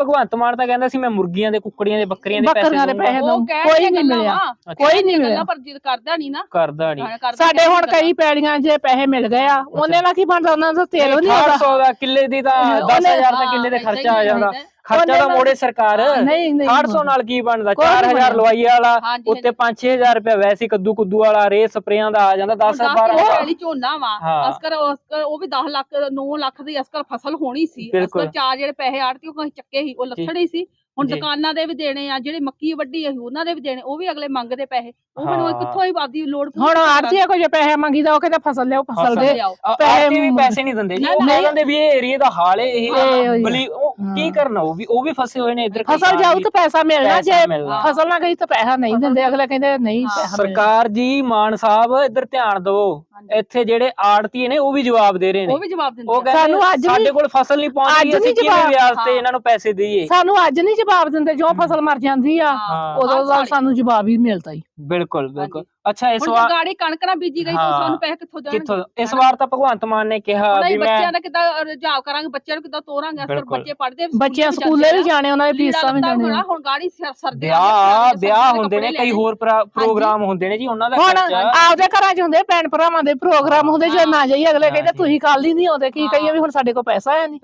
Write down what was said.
ਭਗਵੰਤ ਮਾਨ ਤਾਂ ਕਹਿੰਦਾ ਸੀ ਮੈਂ ਮੁਰਗੀਆਂ ਦੇ ਕੁੱਕੜੀਆਂ ਦੇ ਬੱਕਰੀਆਂ ਦੇ ਪੈਸੇ ਬੱਕਰੀਆਂ ਦੇ ਦਊਂਗਾ। ਪੈਸੇ ਉਹ ਦਊਂ ਕਹਿ ਕੋਈ ਨਹੀਂ ਮਿਲਿਆ। ਕੋਈ ਨਹੀਂ ਮਿਲਿਆ। ਪਰ ਜਿੱਦ ਕਰਦਾ ਨਹੀਂ ਨਾ। ਕਰਦਾ ਨਹੀਂ ਹਾਂ, ਕਰਦਾ ਸਾਡੇ ਨਹੀਂ ਹੁਣ ਗੱਲਾਂ। ਕਈ ਪੈੜੀਆਂ 'ਚ ਪੈਸੇ ਮਿਲ ਗਏ ਆ। ਉਹਨੇ ਨਾਲ ਕੀ ਬਣਦਾ? ਉਹਨਾਂ ਦਾ ਤੇਲ ਨਹੀਂ ਆਉਂਦਾ। 800 ਦਾ ਕਿੱਲੇ ਦੀ ਤਾਂ ਉਹਨੇ- 10000 ਦਾ ਕਿੱਲੇ ਦੇ ਹਾਂ, ਖਰਚਾ ਆ ਏਦਾਂ ਹੀ ਜਾਂਦਾ। ਹੁੰਦਾ। ਖਰਚਾ ਤਾਂ ਮੋੜੇ ਸਰਕਾਰ ਨਹੀਂ ਨਹੀਂ 800 ਨਾਲ ਕੀ ਬਣਦਾ ਕੁਛ ਨੀ 4000 ਬਣਦਾ। ਲਵਾਈ ਵਾਲਾ ਉੱਤੇ 5-6000 ਰੁਪਏ ਵੈਸੀ ਕੱਦੂ ਕੁੱਦੂ ਵਾਲਾ ਰੇ ਸਪਰੇਆਂ ਦਾ ਆ ਜਾਂਦਾ 10 10 12 ਵਾਲੀ ਝੋਨਾ ਵਾ। ਅਸਕਰ ਅਸਕਰ ਉਹ ਵੀ 10 ਲੱਖ 9 ਲੱਖ ਦੀ ਅਸਕਰ ਫਸਲ ਹੋਣੀ ਸੀ। ਅਸਕਰ ਚਾਰ ਜਿਹੜੇ ਪੈਸੇ ਆੜਤੀ ਉਹ ਚੱਕੇ ਸੀ ਉਹ ਲੱਥੜੇ ਹੀ ਸੀ ਹੁਣ। ਦੁਕਾਨਾਂ ਦੇ ਵੀ ਦੇਣੇ ਆ ਜਿਹੜੇ ਮੱਕੀ ਵੱਡੀ ਆ ਉਹਨਾਂ ਦੇ ਵੀ ਦੇਣੇ ਉਹ ਵੀ ਅਗਲੇ ਮੰਗਦੇ ਪੈਸੇ ਉਹ ਹਾਂ। ਮੈਨੂੰ ਕਿੱਥੋਂ ਹੀ ਵਾਦੀ ਲੋੜ ਹੁਣ। ਆੜਤੀਆ ਕੋਈ ਜੇ ਪੈਸੇ ਮੰਗੀਦਾ ਉਹ ਕਹਿੰਦਾ ਫਸਲ ਲਿਆਓ ਫਸਲ ਦੇ। ਪੈਸੇ ਆਰਤੀ ਵੀ ਪੈਸੇ ਨਹੀਂ ਦਿੰਦੇ ਜੀ ਉਹ ਨਾ। ਕਹਿ ਦਿੰਦੇ ਵੀ ਇਹ ਏਰੀਆ ਦਾ ਹਾਲ ਹੈ ਇਹ। ਬਲੀ ਉਹ ਕੀ। ਕਰਨਾ ਉਹ ਵੀ ਉਹ ਵੀ ਫਸੇ ਹੋਏ ਨੇ ਇੱਧਰ ਫਸਲ ਜਾਊ ਤਾਂ ਪੈਸਾ ਮਿਲਣਾ ਜੇ। ਫਸਲ ਨਾ ਗਈ ਤਾਂ ਪੈਸਾ ਨਹੀਂ ਦਿੰਦੇ ਅਗਲੇ ਕਹਿੰਦੇ ਨਹੀਂ। ਪੈਸਾ। ਸਰਕਾਰ ਜੀ ਮਾਨ ਸਾਹਿਬ ਇੱਧਰ ਧਿਆਨ ਦਿਓ ਹਾਂਜੀ। ਇੱਥੇ ਜਿਹੜੇ ਆੜਤੀ ਨੇ ਉਹ ਵੀ ਜਵਾਬ ਦੇ ਰਹੇ ਨੇ। ਉਹ ਵੀ ਜਵਾਬ ਦਿੰਦੇ ਉਹ ਆ। ਕਹਿੰਦੇ ਸਾਨੂੰ ਅੱਜ ਵੀ- ਸਾਡੇ ਕੋਲ ਫਸਲ ਨਹੀਂ ਪਹੁੰਚੀ ਅੱਜ ਅਸੀਂ ਕਿਵੇਂ ਜਵਾਬ- ਵਿਆਜ ਤੇ ਹਾਂ। ਇਹਨਾਂ ਨੂੰ ਪੈਸੇ ਦਈਏ? ਸਾਨੂੰ ਅੱਜ ਨਹੀਂ ਜਵਾਬ ਦਿੰਦੇ ਜੋ ਫਸਲ ਮਰ ਜਾਂਦੀ ਆ ਹਾਂ। ਉਦੋਂ ਦਾ ਸਾਨੂੰ ਜਵਾਬ ਹੀ ਮਿਲਦਾ ਹੀ ਬਿਲਕੁਲ ਬਿਲਕੁਲ। ਅੱਛਾ ਇਸ ਹੁਣ ਵਾਰ ਗਾੜੀ ਕਣਕ ਨਾ ਬੀਜੀ ਗਈ ਤਾਂ। ਸਾਨੂੰ ਪੈਸੇ ਕਿੱਥੋਂ ਦੇਣਗੇ ਕਿੱਥੋਂ? ਇਸ ਵਾਰ ਤਾਂ ਭਗਵੰਤ ਮਾਨ ਨੇ ਕਿਹਾ ਵੀ ਨਹੀਂ ਮੈਂ ਬੱਚਿਆਂ ਦਾ ਕਿੱਦਾਂ ਰੁਝਾਵ ਕਰਾਂਗੇ ਬੱਚਿਆਂ ਨੂੰ ਕਿੱਦਾਂ ਤੋਰਾਂਗੇ? ਬਿਲਕੁਲ। ਬੱਚੇ ਪੜ੍ਹਦੇ ਬੱਚਿਆਂ ਸਕੂਲੇ ਵੀ ਜਾਣੇ ਉਹਨਾਂ ਦੇ ਫੀਸਾਂ ਵੀ ਦੇਣੀਆਂ ਹੋਣਾ ਹੁਣ ਗਾੜੀ ਸਰ ਸਰਦੇ ਵਿਆਹ ਵਿਆਹ ਹੁੰਦੇ ਨੇ ਕਈ ਹੋਰ ਪ੍ਰਾ- ਪ੍ਰੋਗਰਾਮ ਹੁੰਦੇ ਨੇ ਜੀ ਉਹਨਾਂ ਦਾ ਹੁਣ ਖਰਚਾ। ਆਪਦੇ ਘਰਾਂ 'ਚ ਹੁੰਦੇ ਭੈਣ ਭਰਾਵਾਂ ਦੇ ਪ੍ਰੋਗਰਾਮ ਹੁੰਦੇ ਜੇ ਨਾ ਜਾਈਏ ਅਗਲੇ ਕਹਿੰਦੇ ਤੁਸੀਂ ਕੱਲ ਹੀ ਨਹੀਂ ਆਉਂਦੇ ਕੀ ਕਹੀਏ ਵੀ ਹੁਣ ਸਾਡੇ ਕੋਲ ਪੈਸਾ ਹੈ ਨਹੀਂ।